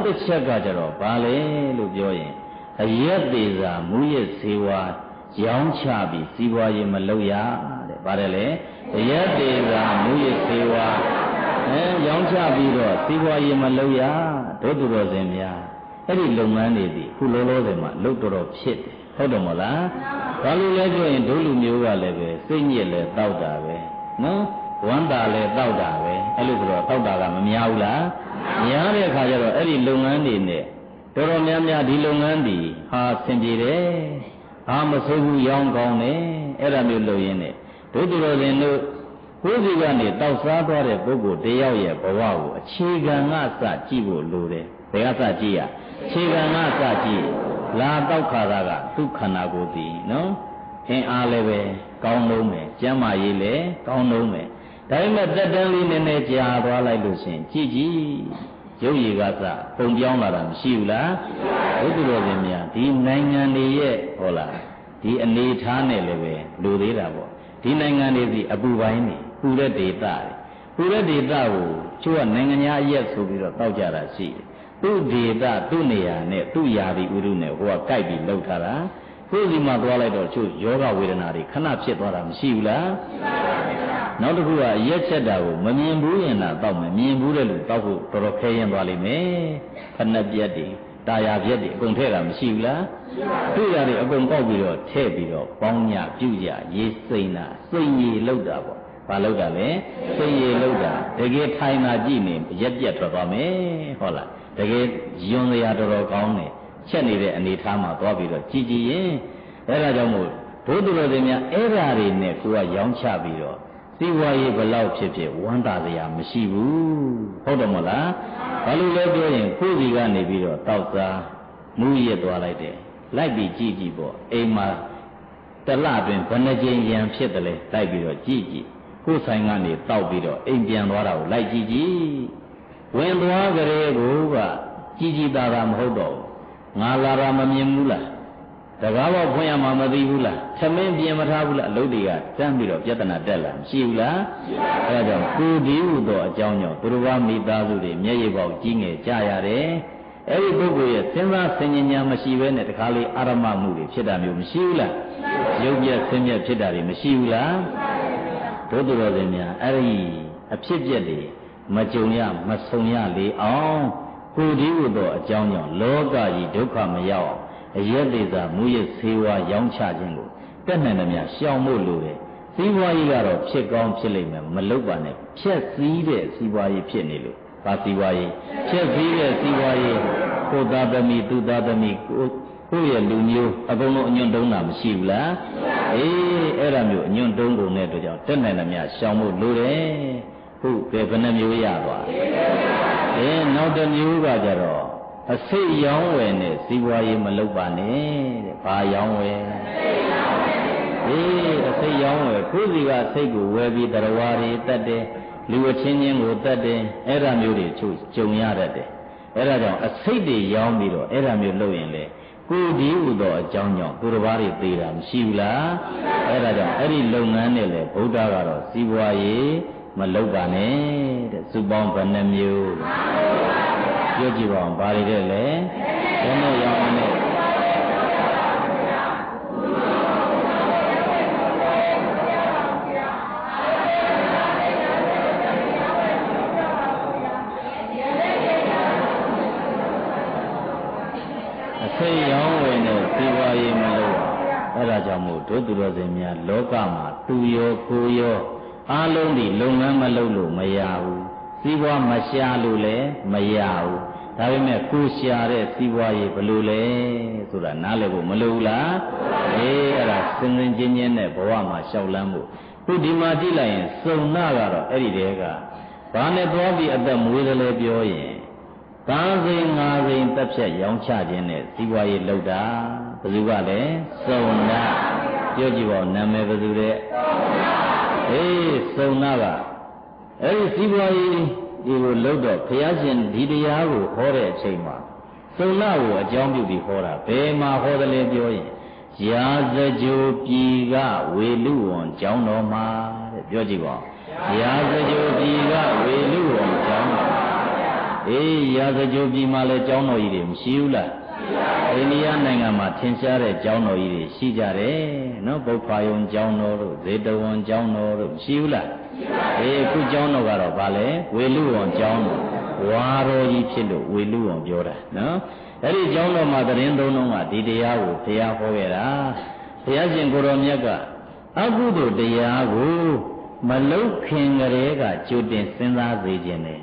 နောက်တစ်ချက်ကကြတော့ဘာလဲလို့ပြောရင်အရက်သေးစာမူရစ်ဇေဝရောင်းချပြီးစီးပွားရေးမလုပ်ရတဲ့ဗါတယ်လေအရက်သေးစာမူရစ်ဇေဝအဲရောင်းချပြီးတော့စီးပွားရေးမလုပ်ရဒုသူတော်စင်များအဲ့ဒီလုပ်ငန်းတွေဒီခုလောလောဆယ်မှာလုပ်တော်တော်ဖြစ်တယ်ဟုတ်တယ်မဟုတ်လားဘာလို့လဲပြောရင်ဒုလူမျိုးကလည်းပဲစိတ်ညစ်လဲတောက်တာပဲနော်ဝမ်းတာလဲတောက်တာပဲအဲ့လိုဆိုတော့တောက်တာကမများဘူးလား များတဲ့အခါကျတော့အဲ့ဒီလုပ်ငန်းတွေနဲ့တော်တော်များများဒီလုပ်ငန်းတွေဟာဆင်ပြေတယ်ဟာမဆိုးဘူးရောင်းကောင်းတယ်အဲ့ဒါမျိုးလုပ်ရင်းနဲ့ဒုတိယရှင်တို့ကိုယ်စီကနေတောက်စားသွားတဲ့ပုဂ္ဂိုလ်တယောက်ရဲ့ဘဝကိုအခြေခံကစကြည့်ဖို့လိုတယ်ဘယ်ကစကြည့်ရအခြေခံကစကြည့်လာတောက်ခါတာကသူ့ခန္ဓာကိုယ်တည်နော်အင်းအားလည်းပဲကောင်းလုံးမယ်ကျမ်းမာရေးလည်းကောင်းလုံးမယ် ဒါပေမဲ့တက်တန်းလေးနည်းနည်းကြာသွားလိုက်လို့ရှင်ကြည့်ကြည့်ရုပ်ရည်ကစပုံပြောင်းလာတာမရှိဘူးလားဘုသူတော်ရှင်များဒီနိုင်ငံတွေရဲ့ဟောလားဒီအနေထားနဲ့လည်းပဲလူသေးတာပေါ့ဒီနိုင်ငံတွေစီအပူပိုင်းနေပူတဲ့ဒေသတွေပူတဲ့ဒေသကိုချို့ကနိုင်ငံညာအရက်ဆိုပြီးတော့တောက်ကြတာရှိတယ်သူ့ဒေသသူ့နေရာနဲ့သူ့ယာတိဥရုနဲ့ဟိုကကြိုက်ပြီးလှုပ်ထားတာ ကိုယ်စီမှာသွားလိုက်တော့ချို့ယောဂဝေဒနာတွေခဏဖြစ်သွားတာမရှိဘူးလားနောက်တစ်ခုကရက်ချက်တာကိုမမြင်ဘူးရင်တော့တောက်မယ်မြင်ဘူးတဲ့လူတောက်ဖို့တော်တော်ခဲရင်သွားလိမ့်မယ်ခဏပြက်တွေတာယာပြက်တွေအကုန်ထည့်တာမရှိဘူးလားတွေ့ရတယ်အကုန်ပေါက်ပြီးတော့ထည့်ပြီးတော့ပေါင်းညပြုတ်ကြရေးစိမ့်တာစိတ်ရည်လောက်တာပေါ့ဘာလောက်တာလဲစိတ်ရည်လောက်တာတကယ်ထိုင်တာကြည့်နေရက်ပြက်ထွက်သွားမယ်ဟုတ်လားတကယ်ယွန်စရာတော်တော်ကောင်းတယ် ချက်နေတဲ့အနေထားမှာသွားပြီးတော့ကြည်ကြည်ရင်အဲ့ဒါကြောင့်မို့ဘုသူတော်တွေများအဲ့ဓာတွေနဲ့ကိုကရောင်းချပြီးတော့စီဝါရေးဘလောက်ဖြစ်ဖြစ်ဝမ်းသာစရာမရှိဘူးဟုတ်တယ်မလားဘာလို့လဲပြောရင်ကိုယ်စီကနေပြီးတော့တောက်စားမူးရသွားလိုက်တယ်လိုက်ပြီးကြည့်ကြည့်ပေါ့အိမ်မှာတလတွင်ဘယ်နှကြိမ်ရံဖြစ်တယ်လဲလိုက်ပြီးတော့ကြည့်ကြည့်ကိုယ်ဆိုင်ကနေတောက်ပြီးတော့အိမ်ပြန်သွားတာကိုလိုက်ကြည့်ကြည့်ဝင်သွားကြတဲ့ကိုကကြည်ကြည်သာသာမဟုတ်တော့ ငါလာတာမမြင်ဘူးလားတကားဘောဖွင့်ရမှာမသိဘူးလားသမင်းပြင်မထားဘူးလားအလုပ်တွေကတန်းပြီးတော့ပြဿနာတက်လာမရှိဘူးလားအဲဒါကြောင့်ကိုဒီဟုသောအကြောင်းကြောင့်သူတော်ဘာမိသားစုတွေမျက်ရည်ပေါက်ကြီးငယ်ကြရတယ်အဲ့ဒီပုဂ္ဂိုလ်ရဲ့စဉ်းစားဆင်ញညာမရှိဘဲနဲ့တခါလေးအာရမမှုတွေဖြစ်တာမျိုးမရှိဘူးလားရုပ်ပြက်ဆင်းရဲဖြစ်တာတွေမရှိဘူးလားဘုသူတော်စင်များအဲ့ဒီအဖြစ်ပြက်တွေမကြုံရမဆုံရလေအောင် ကိုဒီဟုသောအကြောင်းကြောင့်လောကကြီးဒုက္ခမရောက်အောင်အရက်သေးစာမူရဆေးဝါးရောင်းချခြင်းကိုတက်နိုင်သမျှရှောင်ဖို့လိုတယ်စီးပွားရေးကတော့ဖြစ်ကောင်းဖြစ်လိမ့်မယ်မလုပ်ပါနဲ့ဖြက်စည်းတဲ့စီးပွားရေးဖြစ်နေလို့ဘာစီးပွားရေးဖြက်စည်းတဲ့စီးပွားရေးကိုသားသမီးသူသားသမီးကိုကိုယ့်ရဲ့လူမျိုးအကုန်လုံးအညွန့်တုံးတာမရှိဘူးလားအေးအဲ့ဒါမျိုးအညွန့်တုံးကုန်တဲ့အတွက်ကြောင့်တက်နိုင်သမျှရှောင်ဖို့လိုတယ်ဟုတ်ကဲ့ဘယ်နှမျိုးရသွား အဲနောက်တစ်မျိုးကကြတော့အစိတ်ရောင်းဝယ်နဲ့စီးပွားရေးမလုပ်ပါနဲ့တဲ့ဘာရောင်းဝယ်အေးအစိတ်ရောင်းဝယ်ကိုယ်စီကစိတ်ကိုဝယ်ပြီးတရားဝါတွေတတ်တယ်လူအချင်းချင်းကိုတတ်တယ်အဲ့ဒါမျိုးတွေချုပ်ကြုံရတတ်တယ်အဲ့ဒါကြောင့်အစိတ်တွေရောင်းပြီးတော့အဲ့ဒါမျိုးလုပ်ရင်လေကိုဒီဥသောအကြောင်းကြောင့်သူတစ်ပါးတွေသေးတာမရှိဘူးလားအဲ့ဒါကြောင့်အဲ့ဒီလုပ်ငန်းနဲ့လေဗုဒ္ဓကတော့စီးပွားရေး မလုပ်ပါနဲ့တဲ့စုပေါင်းဘယ်နှမျိုးပြောကြည့်ပါအောင်ဘာတွေတဲ့လဲဘယ်နဲ့ရောင်းနဲ့အစိတ်ရောင်းဝင်တဲ့စီးပွားရေးမလုပ်အဲ့ဒါကြောင့်မို့တို့သူတော်စင်များလောကမှာသူရောကိုရော အားလုံးဒီလုပ်ငန်းမလုပ်လို့မရဘူးစီးပွားမရှာလို့လည်းမရဘူးဒါပေမဲ့ကိုရှာတဲ့စီးပွားရေးဘယ်လိုလဲဆိုတာနားလည်ဖို့မလိုဘူးလားအေးအဲ့ဒါစင်စင်ချင်းချင်းနဲ့ဘဝမှာရှောက်လန်းဖို့ခုဒီမှာကြည့်လိုက်ရင်စုံနာကတော့အဲ့ဒီတည်းကဘာနဲ့သွားပြီးအသက်မွေးတယ်လဲပြောရင်ကားစိန်ငါးစိန်တက်ဖြတ်ရောင်းချခြင်းနဲ့စီးပွားရေးလုပ်တာဘယ်သူကလဲစုံနာပြောကြည့်ပါဦးနာမည်ဘယ်သူလဲ အေးစုံနာကအဲ့ဒီစီးပွားရေးဒီကိုလှုပ်တော့ဘုရားရှင်ဒီတရားကိုဟောတဲ့အချိန်မှာသုံနာကိုအကြောင်းပြုပြီးဟောတာဘယ်မှာဟောတယ်လဲပြောရင်ရာဇကြိုပြည်ကဝေလူဝံကျောင်းတော်မှာတဲ့ပြောကြည့်ပါရာဇကြိုပြည်ကဝေလူဝံကျောင်းတော်မှာအေးရာဇကြိုပြည်မှာလည်းကျောင်းတော်ကြီးတွေမရှိဘူးလား အိန္ဒိယနိုင်ငံမှာထင်ရှားတဲ့ကျောင်းတော်ကြီးတွေရှိကြတယ်နော်ပုပ္ပာယုံကျောင်းတော်တို့ဇေတဝန်ကျောင်းတော်တို့မရှိဘူးလားအေးအခုကျောင်းတော်ကတော့ဗာလဲဝေလူဝန်ကျောင်းတော်ဝါတော်ကြီးဖြစ်လို့ဝေလူဝန်ပြောတာနော်အဲ့ဒီကျောင်းတော်မှာသတင်းသုံးလုံးကဒီတရားကိုဘုရားဟောခဲ့တာဘုရားရှင်ကိုရောမြတ်ကအကုသိုလ်တရားကိုမလုတ်ခင်ကလေးကကြိုတင်စဉ်းစားစေခြင်းနဲ့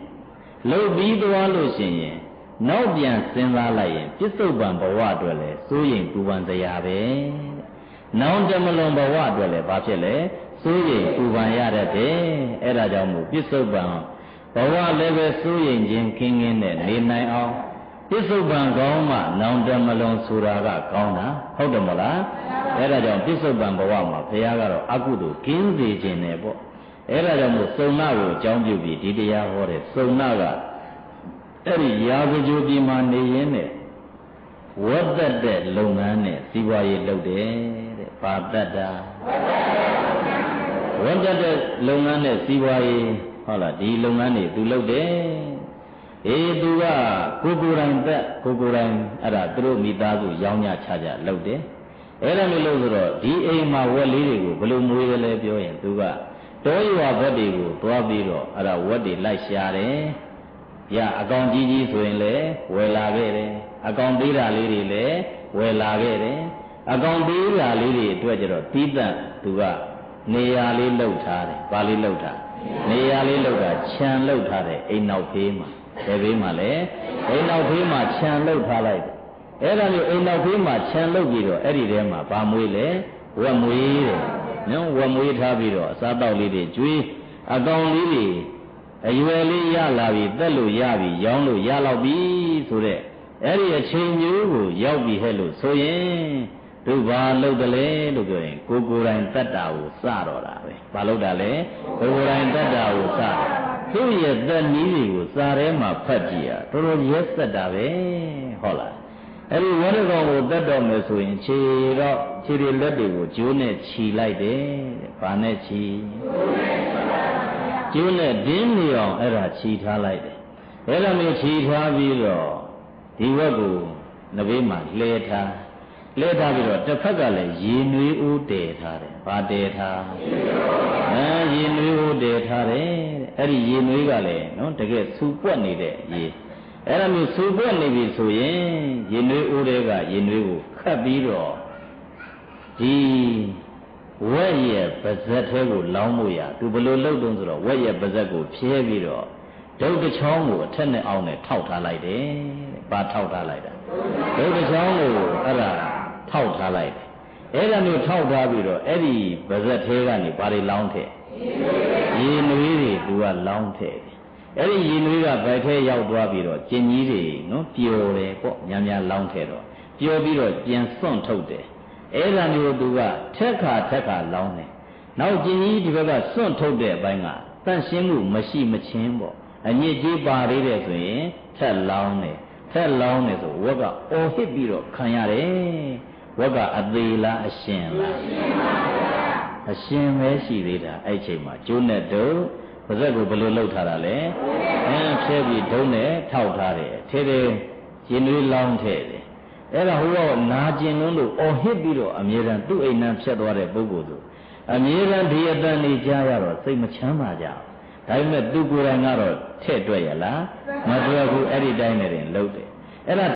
လုတ်ပြီးသွားလို့ရှိရင် နောက်ပြန်စဉ်းစားလိုက်ရင်ပြစ္ဆုတ်ပံဘဝအတွက်လဲစိုးရင်ပူပန်စရာပဲ။နောင်တမလွန်ဘဝအတွက်လဲဘာဖြစ်လဲစိုးရင်ပူပန်ရတတ်တယ်။အဲဒါကြောင့်မို့ပြစ္ဆုတ်ပံဘဝလည်းပဲစိုးရင်ချင်းခင်းခင်းနဲ့နေနိုင်အောင်ပြစ္ဆုတ်ပံကောင်းမှနောင်တမလွန်ဆိုတာကကောင်းတာဟုတ်တယ်မလား။အဲဒါကြောင့်ပြစ္ဆုတ်ပံဘဝမှာဘုရားကတော့အကုသိုလ်ကင်းစေခြင်းနဲ့ပေါ့။အဲဒါကြောင့်မို့စုံနာကိုအကြောင်းပြုပြီးဒီတရားဟောတဲ့စုံနာက အဲ့ဒီရာဇကြိုပြည်မှာနေရင်းနဲ့ဝတ်သက်တဲ့လုပ်ငန်းနဲ့စီးပွားရေးလုပ်တယ်တဲ့။ဘာတတ်တာဝတ်သက်တဲ့လုပ်ငန်းနဲ့စီးပွားရေးဟုတ်လားဒီလုပ်ငန်းတွေသူလုပ်တယ်။အေးသူကကိုကိုယ်တိုင်သက်ကိုကိုယ်တိုင်အဲ့ဒါသူတို့မိသားစုရောင်းညချကြလုပ်တယ်။အဲ့ဒါမျိုးလို့ဆိုတော့ဒီအိမ်မှာဝက်လေးတွေကိုဘယ်လိုမွေးရလဲပြောရင်သူကတောရွာဘက်တွေကိုသွားပြီးတော့အဲ့ဒါဝက်တွေလိုက်ရှာတယ်။ ရအကောင်ကြီးကြီးဆိုရင်လည်းဝယ်လာခဲ့တယ်အကောင်သေးတာလေးတွေလည်းဝယ်လာခဲ့တယ်အကောင်သေးတာလေးတွေအတွက်ကျတော့တီးတန့်သူကနေရာလေးလှုပ်ထားတယ်ဘာလေးလှုပ်ထားနေရာလေးလှုပ်တာခြံလှုပ်ထားတယ်အိမ်နောက်ဖေးမှာဘယ်ဖေးမှာလဲအိမ်နောက်ဖေးမှာခြံလှုပ်ထားလိုက်တယ်အဲ့ဒါမျိုးအိမ်နောက်ဖေးမှာခြံလှုပ်ပြီးတော့အဲ့ဒီထဲမှာဗာမွေးလဲဝက်မွေးတယ်နော်ဝက်မွေးထားပြီးတော့အစားတောက်လေးတွေကျွေးအကောင်လေးတွေ အရွယ်လေးရလာပြီတက်လို့ရပြီရောင်းလို့ရတော့ပြီဆိုတဲ့အဲ့ဒီအချိန်မျိုးကိုရောက်ပြီဟဲ့လို့ဆိုရင်တို့ဘာလုပ်တယ်လဲလို့ပြောရင်ကိုကိုယ်တိုင်တတ်တာကိုစတော့တာပဲဘာလုပ်တာလဲကိုကိုယ်တိုင်တတ်တာကိုစသူ့ရဲ့သက်နည်းတွေကိုစာထဲမှာဖတ်ကြည့်ရတော်တော်ရက်သက်တာပဲဟုတ်လားအဲ့ဒီဝရကောင်ကိုတတ်တော်မယ်ဆိုရင်ခြေတော့ခြေတွေလက်တွေကိုကျိုးနဲ့ခြီလိုက်တယ်တဲ့ဘာနဲ့ခြီ ကျိုးနဲ့ဒင်းနေအောင်အဲ့ဒါခြီထားလိုက်တယ်အဲ့လိုမျိုးခြီထားပြီးတော့ဒီဘက်ကိုနဘေးမှာလဲထားလဲထားပြီးတော့တစ်ဖက်ကလည်းရေနွေးဦးတည်ထားတယ်ဘာတည်ထားအဲရေနွေးဦးတည်ထားတယ်အဲ့ဒီရေနွေးကလည်းနော်တကယ်စူပွက်နေတဲ့ရေအဲ့လိုမျိုးစူပွက်နေပြီဆိုရင်ရေနွေးဦးတွေကရေနွေးကိုခတ်ပြီးတော့ဒီ ဝက်ရဲ့ပါဇက်ထဲကိုလောင်းလို့ရသူဘယ်လိုလုပ်တုံးဆိုတော့ဝက်ရဲ့ပါဇက်ကိုဖြဲပြီးတော့ဒုတ်တစ်ချောင်းကိုအထက်နဲ့အောက်နဲ့ထောက်ထားလိုက်တယ်တဲ့။ဘာထောက်ထားလိုက်တာ။ဒုတ်တစ်ချောင်းကိုအဲ့ဒါထောက်ထားလိုက်တယ်။အဲ့ဒါမျိုးထောက်ထားပြီးတော့အဲ့ဒီပါဇက်ထဲကနေဘာတွေလောင်းထည့်။ရေနွေးတွေသူကလောင်းထည့်တယ်။အဲ့ဒီရေနွေးကဘယ်ထဲရောက်သွားပြီးတော့ကျင်ကြီးတွေနော်ပျော်တယ်ပေါ့များများလောင်းထည့်တော့ပျော်ပြီးတော့ပြန်စွန့်ထုတ်တယ်။ အဲ့ဒါမျိုးသူကထက်ခါထက်ခါလောင်းတယ်။နောက်ကျင်ကြီးဒီဘက်ကစွန့်ထုတ်တဲ့အပိုင်းကတန့်ရှင်းမှုမရှိမချင်းပေါ့အညစ်အကြေးပါသေးတယ်ဆိုရင်ထက်လောင်းတယ်ထက်လောင်းတယ်ဆိုဝက်ကအော်ဟစ်ပြီးတော့ခံရတယ်ဝက်ကအသေးလားအရှင်လားအရှင်ပဲရှိသေးတာအဲ့ချိန်မှာကျိုးနဲ့တုံးပါဇက်ကိုဘယ်လိုလှုပ်ထားတာလဲအဲဖြဲပြီးဒုံးနဲ့ထောက်ထားတယ်ထဲထဲရင်တွေးလောင်းထဲတယ် အဲ့ဒါဟိုကနာကျင်လုံးလို့အော်ဟစ်ပြီးတော့အမြဲတမ်းသူ့အိမ်နံဖြတ်သွားတဲ့ပုဂ္ဂိုလ်ဆိုအမြဲတမ်းဒီအတန်နေကြားရတော့စိတ်မချမ်းသာကြဘူးဒါပေမဲ့သူကိုယ်တိုင်ကတော့ထဲ့တွေ့ရလားမတွေ့ဘူးအဲ့ဒီတိုင်းနဲ့တင်လှုပ်တယ်အဲ့ဒါ